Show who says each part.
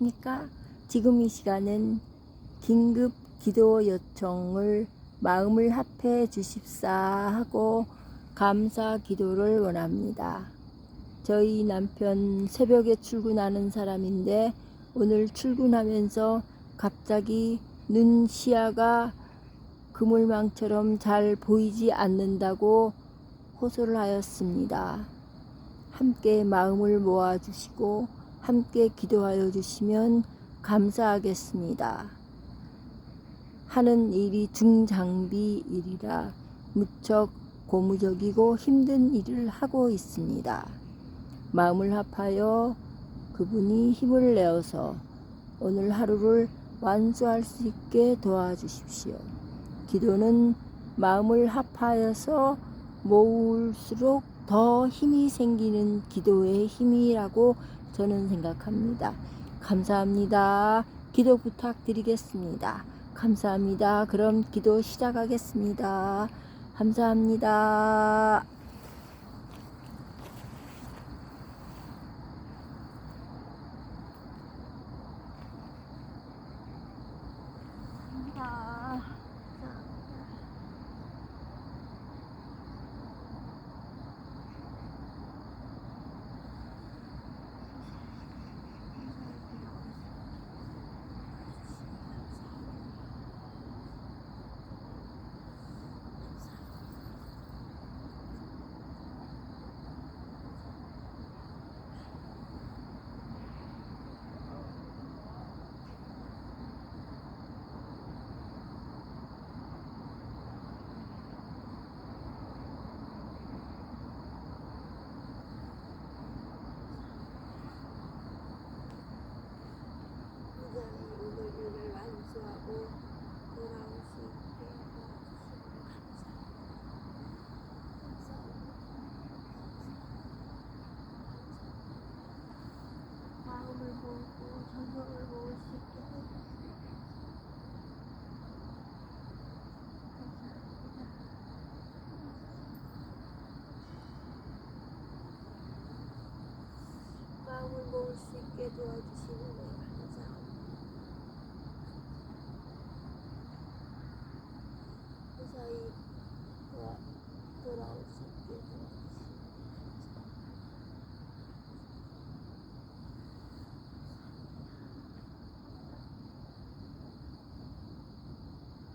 Speaker 1: 안녕하십니까? 지금 이 시간은 긴급 기도 요청을 마음을 합해 주십사 하고 감사 기도를 원합니다. 저희 남편 새벽에 출근하는 사람인데 오늘 출근하면서 갑자기 눈 시야가 그물망처럼 잘 보이지 않는다고 호소를 하였습니다. 함께 마음을 모아 주시고 함께 기도하여 주시면 감사하겠습니다. 하는 일이 중장비 일이라 무척 고무적이고 힘든 일을 하고 있습니다. 마음을 합하여 그분이 힘을 내어서 오늘 하루를 완수할 수 있게 도와주십시오. 기도는 마음을 합하여서 모을수록 더 힘이 생기는 기도의 힘이라고 저는 생각합니다. 감사합니다. 기도 부탁드리겠습니다. 감사합니다. 그럼 기도 시작하겠습니다. 감사합니다. 감사합니다.
Speaker 2: 부자는 오늘 일을 완수하고 돌아올 수 있게 도와주시고 마음을 모으고 정성을 모을 수 있게 해주시고 마